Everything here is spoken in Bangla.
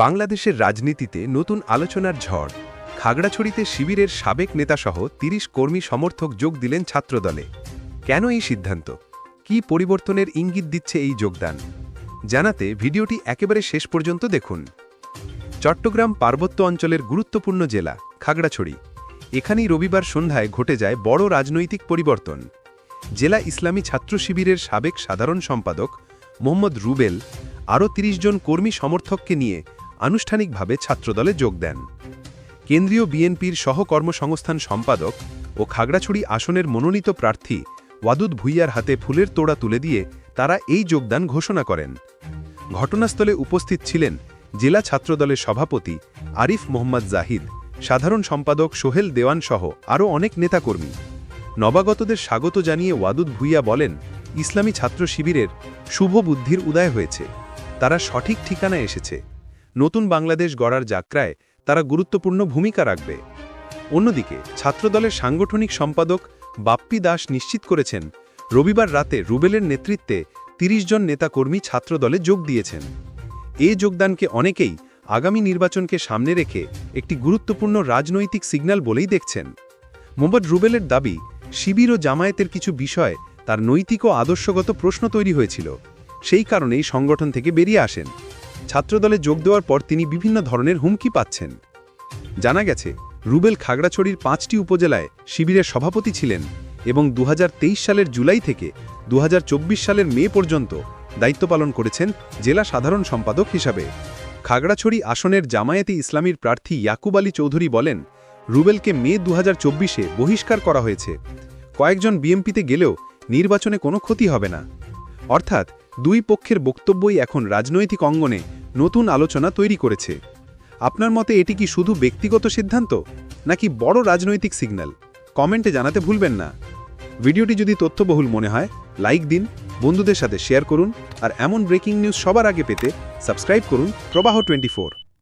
বাংলাদেশের রাজনীতিতে নতুন আলোচনার ঝড়। খাগড়াছড়িতে শিবিরের সাবেক নেতাসহ ৩০ কর্মী সমর্থক যোগ দিলেন ছাত্রদলে। কেন এই সিদ্ধান্ত? কি পরিবর্তনের ইঙ্গিত দিচ্ছে এই যোগদান? জানাতে ভিডিওটি একেবারে শেষ পর্যন্ত দেখুন। চট্টগ্রাম পার্বত্য অঞ্চলের গুরুত্বপূর্ণ জেলা, খাগড়াছড়ি। এখানেই রবিবার সন্ধ্যায় ঘটে যায় বড় রাজনৈতিক পরিবর্তন। জেলা ইসলামী ছাত্র শিবিরের সাবেক সাধারণ সম্পাদক মোহাম্মদ রুবেল আরও ৩০ জন কর্মী সমর্থককে নিয়ে আনুষ্ঠানিকভাবে ছাত্রদলে যোগ দেন। কেন্দ্রীয় বিএনপির সহকর্মসংস্থান সম্পাদক ও খাগড়াছড়ি আসনের মনোনীত প্রার্থী ওয়াদুদ ভুইয়ার হাতে ফুলের তোড়া তুলে দিয়ে তারা এই যোগদান ঘোষণা করেন। ঘটনাস্থলে উপস্থিত ছিলেন জেলা ছাত্রদলের সভাপতি আরিফ মোহাম্মদ জাহিদ, সাধারণ সম্পাদক সোহেল দেওয়ান সহ আরও অনেক নেতাকর্মী। নবাগতদের স্বাগত জানিয়ে ওয়াদুদ ভুইয়া বলেন, ইসলামী ছাত্র শিবিরের শুভ বুদ্ধির উদয় হয়েছে। তারা সঠিক ঠিকানায় এসেছে। নতুন বাংলাদেশ গড়ার যাত্রায় তারা গুরুত্বপূর্ণ ভূমিকা রাখবে। অন্যদিকে, ছাত্রদলের সাংগঠনিক সম্পাদক বাপ্পি দাস নিশ্চিত করেছেন, রবিবার রাতে রুবেলের নেতৃত্বে ৩০ জন নেতাকর্মী ছাত্রদলে যোগ দিয়েছেন। এ যোগদানকে অনেকেই আগামী নির্বাচনকে সামনে রেখে একটি গুরুত্বপূর্ণ রাজনৈতিক সিগন্যাল বলেই দেখছেন। মোহাম্মদ রুবেলের দাবি, শিবির ও জামায়াতের কিছু বিষয় তার নৈতিক ও আদর্শগত প্রশ্ন তৈরি হয়েছিল। সেই কারণেই সংগঠন থেকে বেরিয়ে আসেন। ছাত্রদলে যোগ দেওয়ার পর তিনি বিভিন্ন ধরনের হুমকি পাচ্ছেন। জানা গেছে, রুবেল খাগড়াছড়ির পাঁচটি উপজেলায় শিবিরের সভাপতি ছিলেন এবং দু হাজার তেইশ সালের জুলাই থেকে দু হাজার চব্বিশ সালের মে পর্যন্ত দায়িত্ব পালন করেছেন জেলা সাধারণ সম্পাদক হিসাবে। খাগড়াছড়ি আসনের জামায়াতি ইসলামীর প্রার্থী ইয়াকুব আলী চৌধুরী বলেন, রুবেলকে মে দু হাজার বহিষ্কার করা হয়েছে। কয়েকজন বিএমপিতে গেলেও নির্বাচনে কোনো ক্ষতি হবে না। অর্থাৎ দুই পক্ষের বক্তব্যই এখন রাজনৈতিক অঙ্গনে নতুন আলোচনা তৈরি করেছে। আপনার মতে এটি কি শুধু ব্যক্তিগত সিদ্ধান্ত, নাকি বড় রাজনৈতিক সিগন্যাল? কমেন্টে জানাতে ভুলবেন না। ভিডিওটি যদি তথ্যবহুল মনে হয়, লাইক দিন, বন্ধুদের সাথে শেয়ার করুন, আর এমন ব্রেকিং নিউজ সবার আগে পেতে সাবস্ক্রাইব করুন প্রবাহ টোয়েন্টি